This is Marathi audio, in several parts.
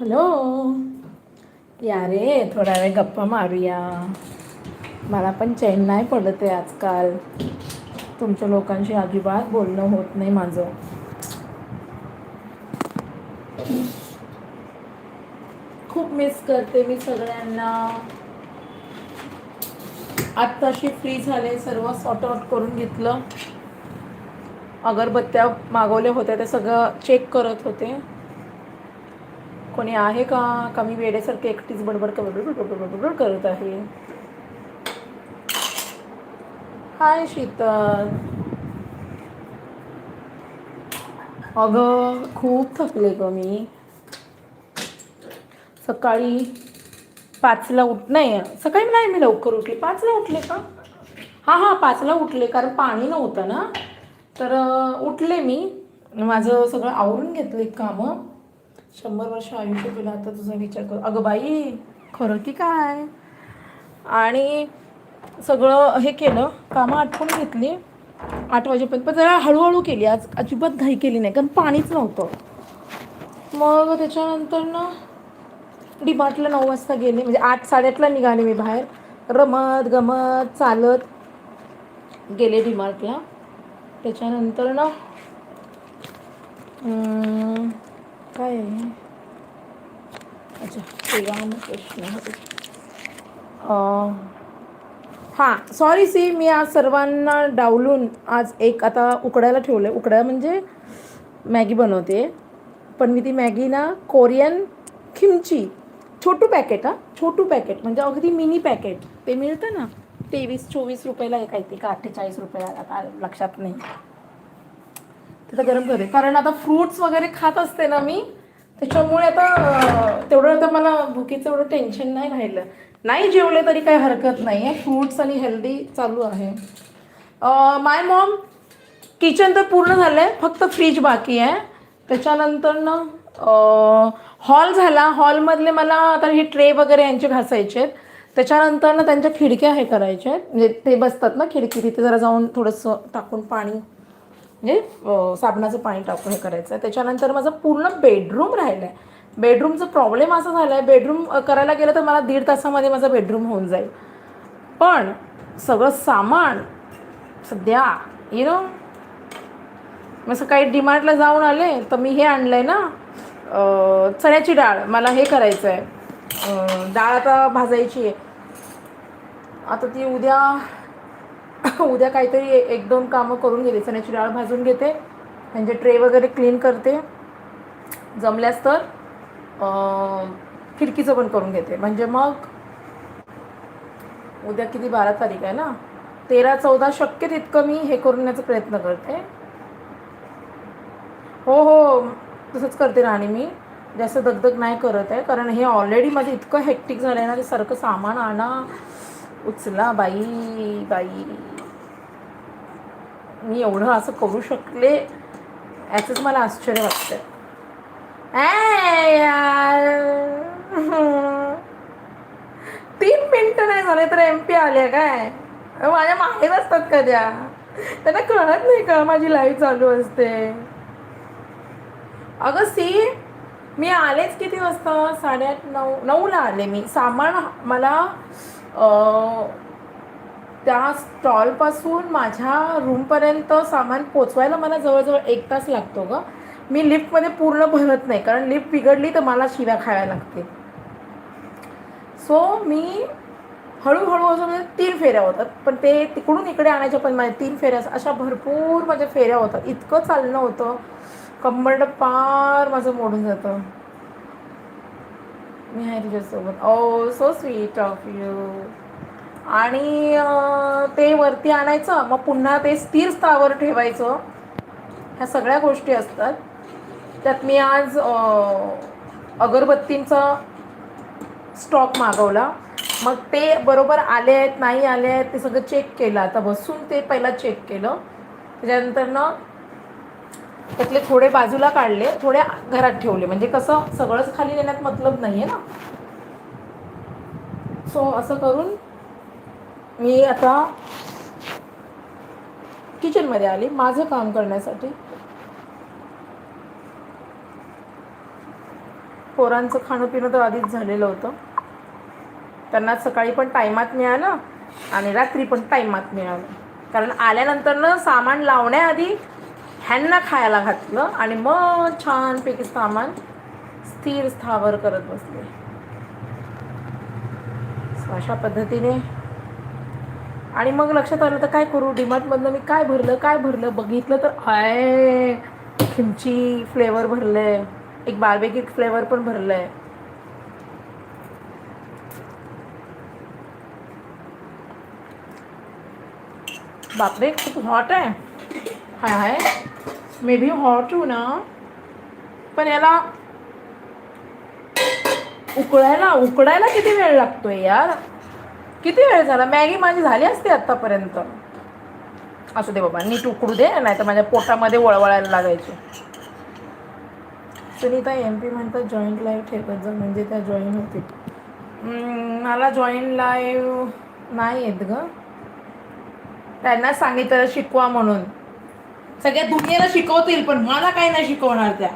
हॅलो. या रे थोडा वेळ गप्पा मारूया. मला पण चैन नाही पडत आहे आजकाल. तुमच्या लोकांशी अजिबात बोलणं होत नाही माझं. खूप मिस करते मी सगळ्यांना. आत्ताशी फ्री झाले सर्व सॉर्ट आउट करून घेतलं. अगरबत्त्या मागवल्या होत्या ते सगळं चेक करत होते. कोणी आहे का? कमी वेळेसारखे एकटीच बडबड बडबड करत आहे. हाय शीतल. अगं खूप थकले ग मी. सकाळी पाचला उठ नाही सकाळी नाही मी लवकर उठले. पाचला उठले का? हां हां पाचला उठले कारण पाणी नव्हतं ना. तर उठले मी. माझं सगळं आवरून घेतले कामं. शंभर वर्ष आयुष्य तुला आता तुझा विचार कर. अगं बाई खरं की काय? आणि सगळं हे केलं कामं आटपून घेतली. आठ वाजेपर्यंत पण जरा हळूहळू केली. आज अजिबात घाई केली नाही कारण पाणीच नव्हतं. मग त्याच्यानंतर ना डीमार्टला नऊ वाजता गेले. म्हणजे आठ साडेआठला निघाले मी बाहेर. रमत गमत चालत गेले डिमार्टला. त्याच्यानंतर ना काय आहे अच्छा श्रीरामकृष्ण हरी. हां सॉरी सी मी आज सर्वांना डावलून आज एक आता उकडायला ठेवलं आहे उकडायला म्हणजे मॅगी बनवते. पण मी ती मॅगी ना कोरियन खिमची छोटू पॅकेट हां छोटू पॅकेट. म्हणजे अगदी मिनी पॅकेट. ते मिळतं ना तेवीस चोवीस रुपयाला एक आहे ते का अठ्ठेचाळीस रुपयाला आता लक्षात नाही. तिथं गरम करे कारण आता फ्रूट्स वगैरे खात असते ना मी त्याच्यामुळे आता तेवढं आता मला भुकीचं एवढं टेन्शन नाही राहिलं. नाही जेवले तरी काही हरकत नाही आहे फ्रूट्स आणि हेल्दी चालू आहे. माय मॉम किचन तर पूर्ण झालं आहे फक्त फ्रीज बाकी आहे. त्याच्यानंतर ना हॉल झाला. हॉलमधले मला आता हे ट्रे वगैरे यांचे घासायचे आहेत. त्याच्यानंतर ना त्यांच्या खिडक्या हे करायच्या आहेत. म्हणजे ते बसतात ना खिडकी तिथे जरा जाऊन थोडंसं टाकून पाणी म्हणजे साबणाचं पाणी टाकून हे करायचं. आहे त्याच्यानंतर माझं पूर्ण बेडरूम राहिलं आहे बेडरूमचा प्रॉब्लेम असा झाला आहे बेडरूम करायला गेलं तर मला दीड तासामध्ये माझा बेडरूम होऊन जाईल. पण सगळं सामान सध्या यु नो मग सकाळी डीमार्टला जाऊन आले तर मी हे आणलं आहे ना चण्याची डाळ. मला हे करायचं आहे डाळ आता भाजायची आहे. आता ती उद्या उद्या काहीतरी एक दोन कामं करून गेले चण्याची डाळ भाजून घेते. त्यांचे ट्रे वगैरे क्लीन करते. जमल्यास तर खिडकीचं पण करून घेते. म्हणजे मग उद्या किती? बारा तारीख आहे ना? तेरा चौदा शक्य तितकं मी हे करण्याचा प्रयत्न करते. हो हो तसंच करते राणी मी. जास्त दगदग नाही करत आहे. कारण हे ऑलरेडी माझं इतकं हेक्टिक झालं आहे ना ते सारखं सामान आणा. उचला बाई बाई. मी एवढं असं करू शकले याचंच मला आश्चर्य वाटतं तीन मिनटं नाही झाले तर एम पी आल्या काय? माझ्या मागे नसतात का त्या त्यांना कळत नाही का माझी लाईफ चालू असते? अगं सी मी आलेच किती वाजता? साडेआठ नऊ नऊला आले मी. सामान मला त्या स्टॉलपासून माझ्या रूमपर्यंत सामान पोचवायला मला जवळजवळ एक तास लागतो ग. मी लिफ्टमध्ये पूर्ण भरत नाही कारण लिफ्ट बिघडली तर मला शिव्या खायला लागते सो मी हळूहळू असं म्हणजे तीन फेऱ्या होतात पण ते तिकडून इकडे आणायच्या पण माझ्या तीन फेऱ्या अशा भरपूर माझ्या फेऱ्या होतात. इतकं चालणं होतं. कंबरड पार माझं मोडून जातं. मी आहे तुझ्यासोबत oh so sweet of you आणि ते वरती आणायचं मग पुन्हा ते स्थिर स्थावर ठेवायचं. ह्या सगळ्या गोष्टी असतात. त्यात मी आज अगरबत्तींचा स्टॉक मागवला. मग ते बरोबर आले आहेत नाही आले आहेत ते सगळं चेक केलं. आता बसून ते पहिला चेक केलं. त्याच्यानंतर ना त्यातले थोडे बाजूला काढले थोडे घरात ठेवले. म्हणजे कसं सगळंच खाली नेण्यात मतलब नाही आहे ना? सो असं करून मी आता किचनमध्ये आली. माझं काम करण्यासाठी पोरांचं खाणं पिणं तर आधीच झालेलं होतं. त्यांना सकाळी पण टायमात मिळालं आणि रात्री पण टायमात मिळालं. कारण आल्यानंतरनं सामान लावण्याआधी ह्यांना खायला घातलं आणि मग छानपैकी सामान स्थिर स्थावर करत बसले. अशा पद्धतीने. आणि मग लक्षात आलं तर काय करू? डिमार्टमधनं मी काय भरलं? काय भरलं? बघितलं तर आय खिमची फ्लेवर भरलंय. एक बार्बेक्यू फ्लेवर पण भरलंय. बापरे खूप हॉट आहे. हाय हाय. मे बी हॉट हो ना पण याला उकळायला उकडायला किती वेळ लागतोय यार? किती वेळ झाला? मॅगी माझी झाली असते आत्तापर्यंत. असू दे बाबा नीट उकडू दे नाही तर माझ्या पोटामध्ये वळवळायला लागायचे. सुनीता एम पी म्हणतात जॉईंट लाईव्ह ठेवत जा म्हणजे त्या जॉईन होतील. मला जॉईंट लाईव्ह नाही येत ग. त्यांना सांगितलं शिकवा म्हणून. सगळ्या दुनियेला शिकवतील पण मला काय नाही शिकवणार त्या.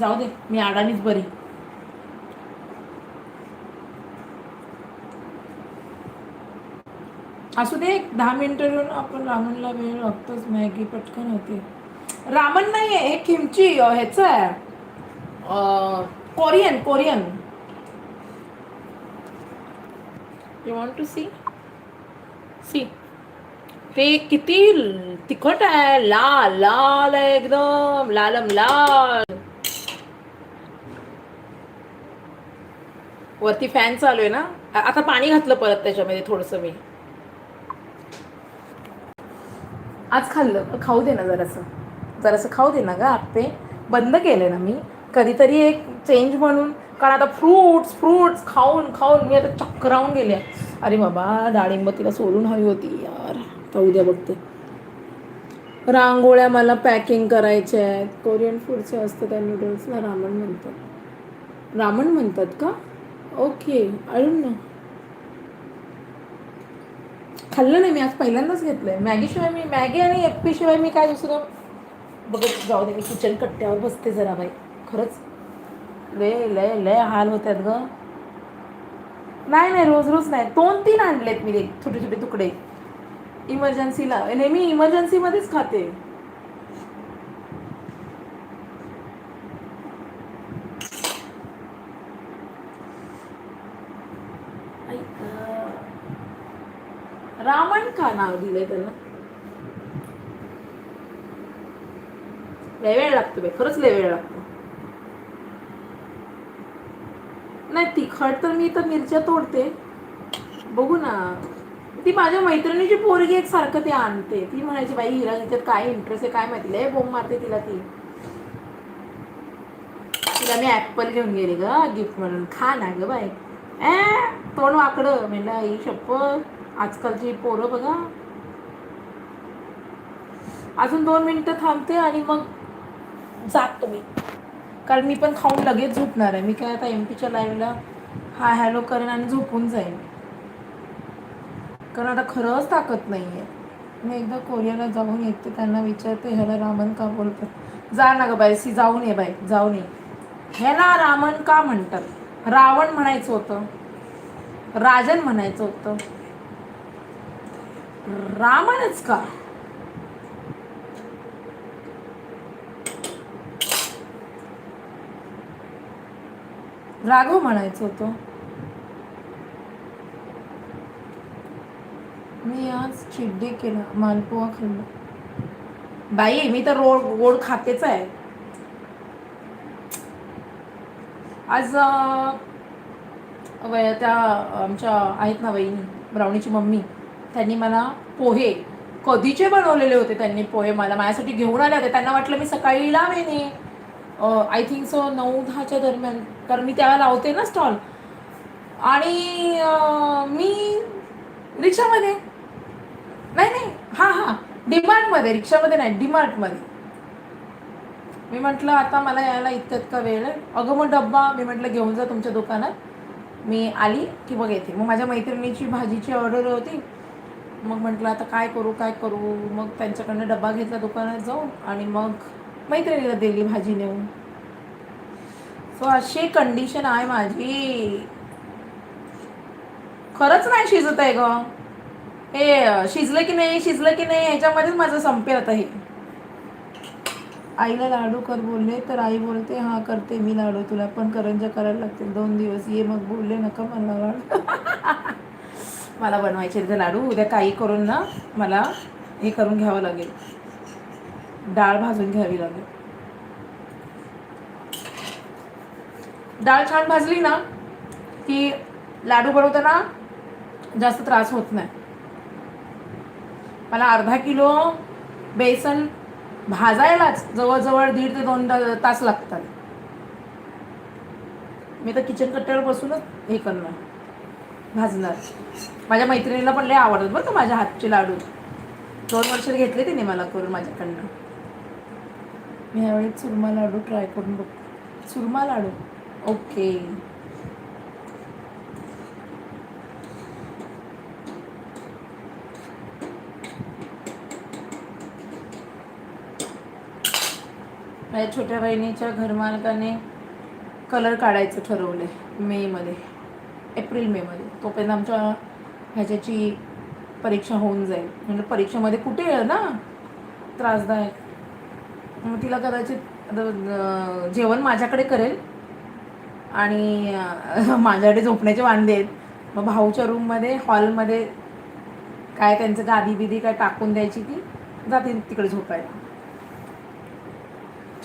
जाऊ दे मी अडाणीच बरी. असू दे दहा मिनिटं येऊन आपण रामनला वेळ लागतोच मॅगी पटकन होते. रामन नाही आहे हे किमची ह्याचं आहे. Korean Korean. You want to see see ते किती तिखट आहे. लाल लाल आहे एकदम. लालम लाल. वरती फॅन चालू आहे ना? आता पाणी घातलं परत त्याच्यामध्ये थोडंसं मी. आज खाल्लं खाऊ दे ना जरासं. जरासं खाऊ दे ना ग आपे बंद केले ना मी. कधीतरी एक चेंज म्हणून कारण आता फ्रूट्स फ्रूट्स खाऊन खाऊन मी आता चक्रावून गेले अरे बाबा डाळिंब तिला सोलून हवी होती यार. आता उद्या बघते. रांगोळ्या मला पॅकिंग करायच्या आहेत. कोरियन फूडचे असतं त्या नूडल्सला रामण म्हणतात. रामण म्हणतात का? ओके अळून ना. खाल्लं नाही मी आज पहिल्यांदाच घेतलं आहे मॅगीशिवाय मी मॅगी आणि एप्पीशिवाय मी काय दुसरं बघत जाऊ दे मी किचन कट्ट्यावर बसते जरा बाई. खरंच. लय लय लय हाल होत्यात ग. नाही नाही रोज रोज नाही. दोन तीन आणलेत मी ते छोटे छोटे तुकडे. इमर्जन्सीला नेहमी इमर्जन्सीमध्येच खाते. आई रावण का नाव दिलंय त्याला लय वेळ लागतो बाई खरंच लय वेळ लागतो. नाही तिखट तर मी तर मिरच्या तोडते. बघू ना. ती माझ्या मैत्रिणीची पोरगी एक सारखं ते आणते. ती म्हणायची बाई हिला तिच्यात काय इंटरेस्ट आहे काय माहिती? लय बोंब मारते तिला ती. तिला मी ऍपल घेऊन गेले ग गिफ्ट म्हणून. खा ना ग बाई. ए तोंड वाकडं. म्हणलं आई शप्प आजकालची पोरं बघा. अजून दोन मिनटं थांबते आणि मग जातो मी. कारण मी पण खाऊन लगेच झोपणार आहे. मी काय आता एम पीच्या लाईव्हला हाय हॅलो करेन आणि झोपून जाईन. कारण आता खरंच ताकद नाही आहे मी एकदा कोरियाला जाऊन येते त्यांना विचारते ह्याला रामन का बोलतात? जा ना ग बाई सी जाऊन ये बाई जाऊन ये. ह्याला रामन का म्हणतात? रावण म्हणायचं होतं. राजन म्हणायचं होतं. रामनच का? राघव म्हणायचं होतं. मी आज चिड्डे केला मालपोहा खाल्ला. बाई मी तर रोड गोड खातेच आहे. आज वय त्या आमच्या आहेत ना वहिनी ब्रावणीची मम्मी त्यांनी मला पोहे कधीचे बनवलेले होते त्यांनी पोहे मला माझ्यासाठी घेऊन आले होते. त्यांना वाटलं मी सकाळी लावेने आय थिंक सो नऊ दहाच्या दरम्यान. कारण मी त्याला लावते ना स्टॉल आणि मी रिक्षामध्ये. नाही नाही. हां हां. डिमार्टमध्ये रिक्षामध्ये नाही डिमार्टमध्ये मी म्हटलं आता मला यायला इतक्यात का वेळ आहे? अगं मग डब्बा. मी म्हटलं घेऊन जा तुमच्या दुकानात. मी आली की बघ येते. मग माझ्या मैत्रिणीची भाजीची ऑर्डर होती. मग म्हटलं आता काय करू काय करू? मग त्यांच्याकडनं डब्बा घेतला दुकानात जाऊन. आणि मग मैत्रिणीला दिली भाजी नेऊन. सो अशी कंडिशन आहे माझी. खरंच नाही शिजत आहे ग. हे शिजलं की नाही शिजलं की नाही ह्याच्यामध्येच माझं संपेल आता हे. आईला लाडू कर बोलले तर आई बोलते हा करते मी लाडू तुला पण करंजा करायला लागतील दोन दिवस. ये मग बोलले नका मला लाडू. मला बनवायचे लाडू. उद्या काही करून ना मला हे करून घ्यावं लागेल. डाळ भाजून घ्यावी लागेल. डाळ छान भाजली ना की लाडू बनवताना जास्त त्रास होत नाही. मला अर्धा किलो बेसन भाजायलाच जवळजवळ दीड ते दोन तास लागतात. मी तर किचन कट्ट्यावर बसूनच हे करणार भाजणार. माझ्या मैत्रिणीला पण लय आवडतात बरं का माझ्या हातचे लाडू. दोन वर्ष घेतले तिने मला करून माझ्याकडनं. मी ह्यावेळेस चुरमा लाडू ट्राय करून बघतो. चुरमा लाडू? ओके माझ्या छोट्या बहिणीच्या घरमालकाने कलर काढायचं ठरवले मेमध्ये एप्रिल मेमध्ये तोपर्यंत आमच्या ह्याच्याची परीक्षा होऊन जाईल. म्हणजे परीक्षेमध्ये कुठे आहे ना? त्रासदायक. तिला कदाचित जेवण माझ्याकडे करेल. आणि माझ्याकडे झोपण्याचे वांदे आहेत. मग भाऊच्या रूममध्ये हॉलमध्ये काय त्यांचं गादी बिदी काय टाकून द्यायची ती जातील तिकडे झोपायला.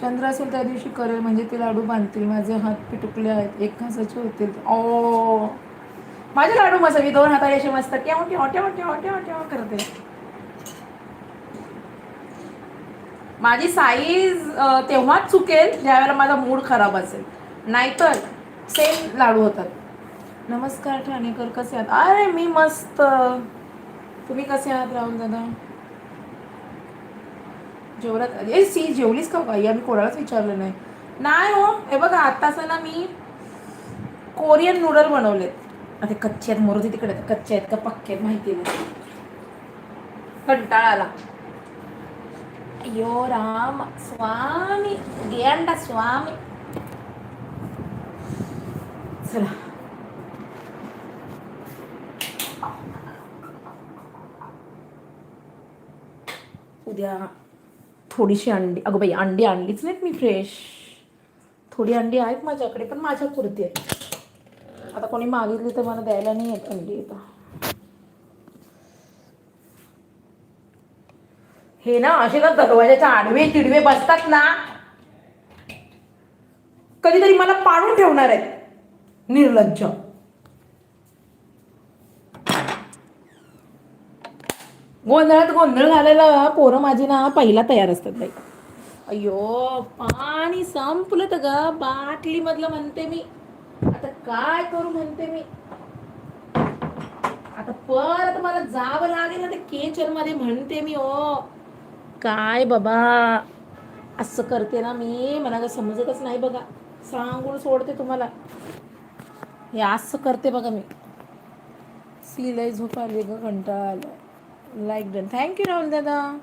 चंद्र असेल त्या दिवशी करेल म्हणजे ते लाडू बांधतील. माझे हात पिटुकले आहेत. एक घासाचे होतील. ओ! माझे लाडू मस्त मी दोन हाताने असे मस्त ट्याव ट्याव ट्याव ट्याव ट्याव ट्याव करते? माझी साईज तेव्हाच चुकेल ज्यावेळेला माझा मूड खराब असेल. नाहीतर सेम लाडू होतात. नमस्कार ठाणेकर कसे आहात? अरे मी मस्त. तुम्ही कसे आहात राहुल दादा? जेवलात ए सी जेवलीस का हो बाई आम्ही कोणालाच विचारलं नाही. नाही हो हे बघा आत्ताच ना मी कोरियन नूडल बनवलेत. आता कच्चे आहेत मोरती तिकडे कच्चे आहेत का पक्के आहेत माहिती नाही. कंटाळा आला. अयो राम स्वामी गेंडा स्वामी चला उद्या थोडीशी अंडी अगं बाई अंडी आणलीच नाहीत मी फ्रेश थोडी अंडी आहेत माझ्याकडे पण माझ्या पुरती आहेत आता कोणी मागितली तर मला द्यायला नाही येत अंडी आता हे ना असे ना दरवाजाच्या आडवे तिडवे बसतात ना. कधीतरी मला पाडून ठेवणार आहेत. निर्लज्ज. गोंधळात गोंधळ घालायला पोरं माझी ना पहिला तयार असतात बाई. अयो पाणी संपलं तर ग. बाटली मधलं म्हणते मी. आता काय करू म्हणते मी? आता परत मला जावं लागेल ना ते केचरमध्ये म्हणते मी ओ. काय बाबा? असं करते ना मी. मला काय समजतच नाही बघा. सांगून सोडते तुम्हाला. हे असं करते बघा मी. सिलाई झोप आली ग कंटाळा आला लाईक डन थँक्यू राहुल दादा.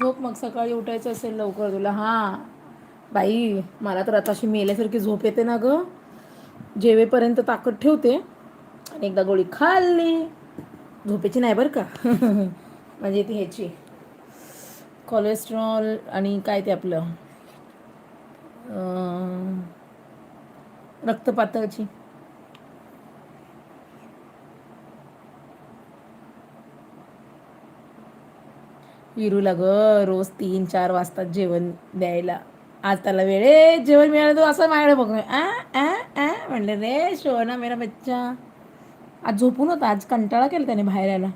झोप मग सकाळी उठायचं असेल लवकर तुला. हां. बाई मला तर आता अशी मेल्यासारखी झोप येते ना ग. जेवेपर्यंत ताकद ठेवते आणि एकदा गोळी खाल्ली. झोपेची नाही बरं का. म्हणजे ती ह्याची. कोलेस्ट्रॉल आणि काय ते आपलं अं, रक्तपातळाची. विरूला ग रोज तीन चार वाजता जेवण द्यायला. आज त्याला वेळेत जेवण मिळालं तो असं माझ्याकडे बघ आ आ आ म्हणले रे शोना मेरा बच्चा. आज झोपून होता आज कंटाळा केला त्याने बाहेर यायला.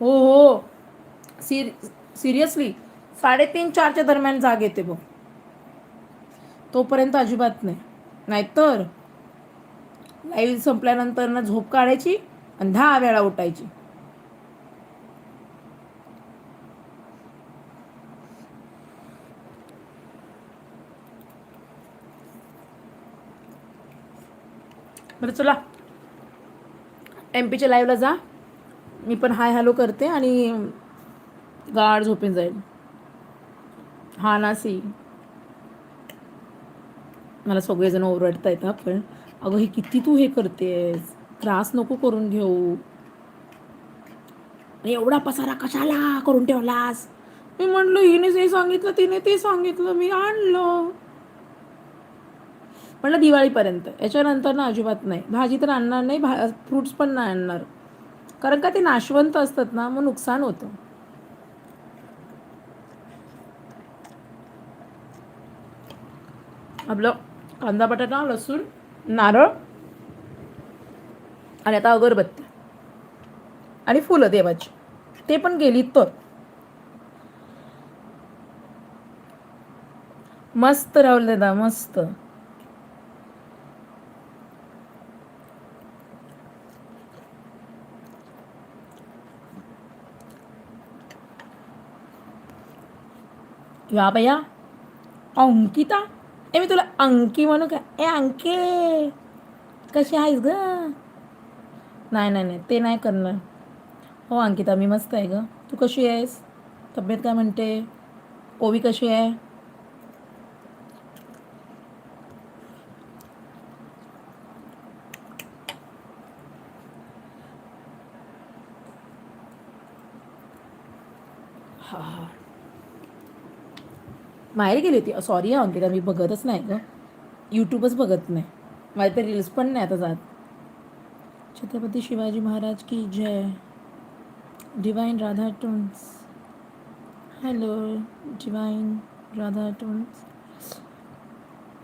हो हो. सिर सिरियसली साडेतीन चारच्या दरम्यान जाग येते बघ. तोपर्यंत अजिबात नाही. नाहीतर लाईव्ह संपल्यानंतर ना झोप काढायची आणि दहा वेळा उठायची. बरं चला. एम पीच्या लाईव्हला जा. मी पण हाय हॅलो करते आणि गाड झोपेन जाईल हा ना सी. मला सगळेजण ओरडता येतात पण अगं हे किती तू हे करतेस? त्रास नको करून घेऊ. आणि एवढा पसारा कशाला करून ठेवलास? मी म्हटलं हिने हे सांगितलं तिने ते सांगितलं मी आणलं. म्हणलं दिवाळीपर्यंत. याच्यानंतर ना अजिबात नाही. भाजी तर आणणार नाही भा फ्रूट्स पण नाही आणणार. कारण का ते नाशवंत असतात ना मग नुकसान होतं. आपलं कांदा बटाटा लसूण नारळ आणि आता अगरबत्ती आणि फुलं देवाची. ते पण गेली तर. मस्त राहुल दादा मस्त. या अंकिता ए मी तुला अंकी म्हणू का ए अंके कशी आहेस ग नाही नाही नाही ते नाही करणार हो अंकिता मी मस्त आहे ग तू कशी आहेस तब्येत काय म्हणते ओवी कशी आहे माहेर गेली होती. सॉरी हा अंकिता मी बघतच नाही ग. यूट्यूबच बघत नाही. माझे तर रील्स पण नाही आता जात. छत्रपती शिवाजी महाराज की जय. Divine Radha toons hello divine Radha toons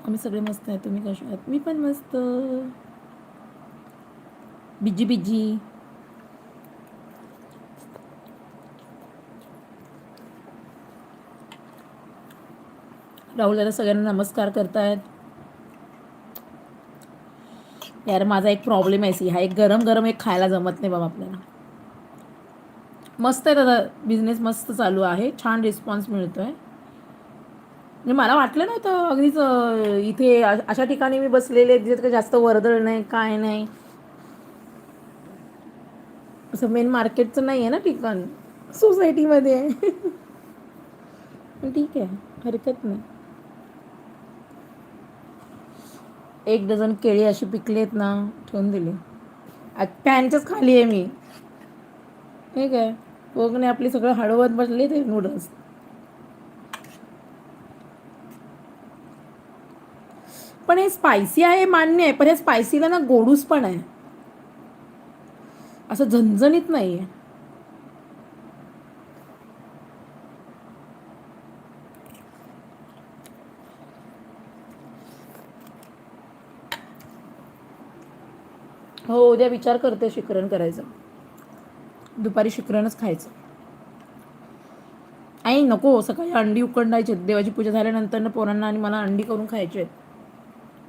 आम्ही सगळे मस्त आहे तुम्ही कसे आहात? मी पण मस्त. बिजी बिजी राहुल दादा सगळ्यांना नमस्कार करतायत. यार माझा एक प्रॉब्लेम आहे सी. हा एक गरम गरम एक खायला जमत नाही बाबा आपल्याला. मस्त आहे दादा बिझनेस मस्त चालू आहे छान रिस्पॉन्स मिळतो आहे म्हणजे मला वाटलं नव्हतं अगदीच इथे अशा ठिकाणी मी बसलेले जिथे काही जास्त वर्दळ नाही काय नाही. असं मेन मार्केटचं नाही आहे ना ठिकाण? सोसायटीमध्ये आहे पण ठीक आहे हरकत नाही. एक डझन केळी अशी पिकली आहेत ना ठेवून दिली. आज पॅनच्याच खाली आहे मी. ठीक आहे. बघणे आपली सगळं हळवत बसले ते नूडल्स पण हे स्पायसी आहे मान्य आहे. पण हे स्पायसीला ना गोडूस पण आहे. असं झणझणीत नाही आहे हो उद्या विचार करते शिकरण करायचं. दुपारी शिकरणच खायचं. आई नको सकाळी अंडी उकडवायची आहेत. देवाची पूजा झाल्यानंतर ना पोरांना आणि मला अंडी करून खायचे आहेत.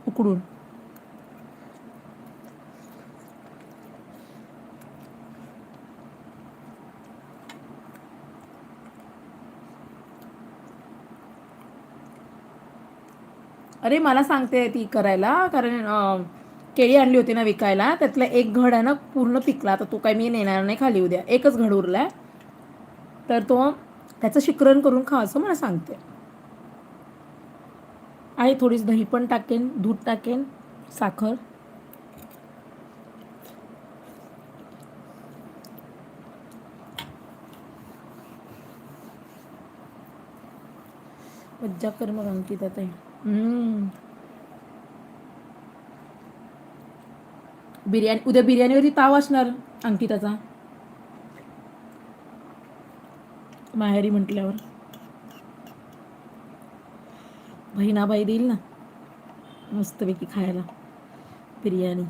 उकडून. अरे मला सांगते ती करायला. कारण केळी आणली होती ना विकायला त्यातला एक घड आहे ना पूर्ण पिकला. आता तो काय मी नेणार नाही खाली उद्या एकच घड उरलाय. तर तो त्याचं शिकरण करून खा असं मला सांगते. आहे थोडीच दही पण टाकेन दूध टाकेन साखर. मज्जा कर मग अंकिता ताई. बिर्याणी उद्या बिर्याणीवरती ताव असणार अंकिताचा माहेरी म्हटल्यावर. बहिणाबाई देईल ना मस्तपैकी खायला. Biryani.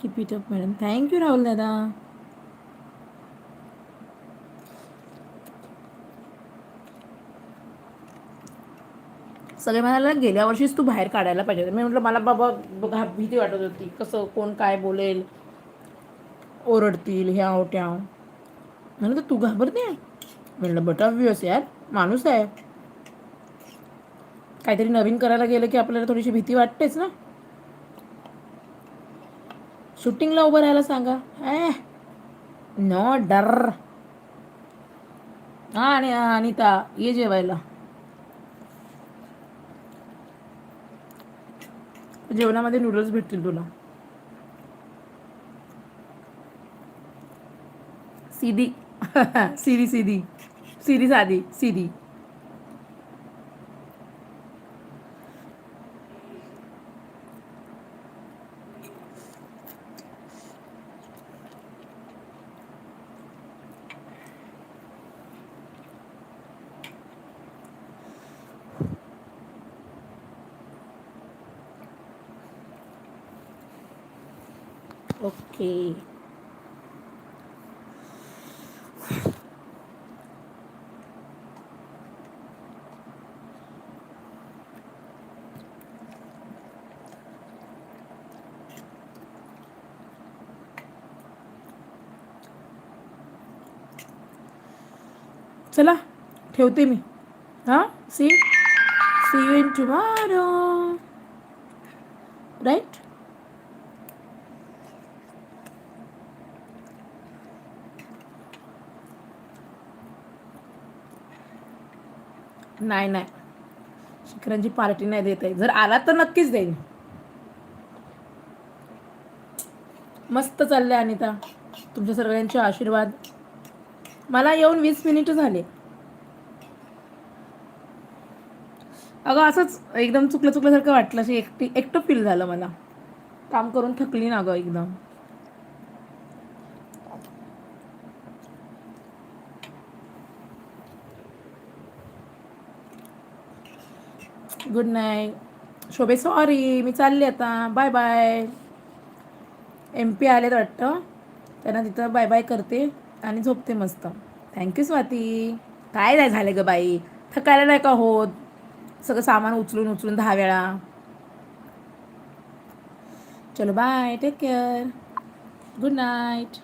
Keep it up madam thank you Rahul दादा. सगळे म्हणाले गेल्या वर्षीच तू बाहेर काढायला पाहिजे मी म्हटलं मला बाबा बघा भीती वाटत होती. कसं कोण काय बोलेल? ओरडतील ह्या त्या म्हणलं तर तू घाबरते? म्हणलं बटाव्यस यार माणूस आहे. काहीतरी नवीन करायला गेलं की आपल्याला थोडीशी भीती वाटतेच ना. शूटिंगला उभं राहायला सांगा. ए नो डर. हा आणि अनिता ये जेवायला. जेवणामध्ये नूडल्स भेटतील तुला. सीधी. सीधी सीधी. सीधी साधी सीधी ओके चला ठेवते मी. हां see see you in tomorrow right नाही नाही. शिखरांची पार्टी नाही देत आहे. जर आला तर नक्कीच देईन. मस्त चाललंय अनिता. तुमच्या सगळ्यांचे आशीर्वाद. मला येऊन वीस मिनिट झाले. अगं असंच एकदम चुकलं चुकल्यासारखं वाटलं अशी एकटी एकटं फील झालं मला. काम करून थकली ना अगं एकदम. गुड नाईट शोभे सॉरी मी चालले आता. बाय बाय एम पी आलेत वाटतं. त्यांना तिथं बाय बाय करते. आणि झोपते मस्त. Thank you Swati. काय नाही झालं ग बाई. थकायला नाही का होत? सगळं सामान उचलून उचलून दहा वेळा. चलो bye take care good night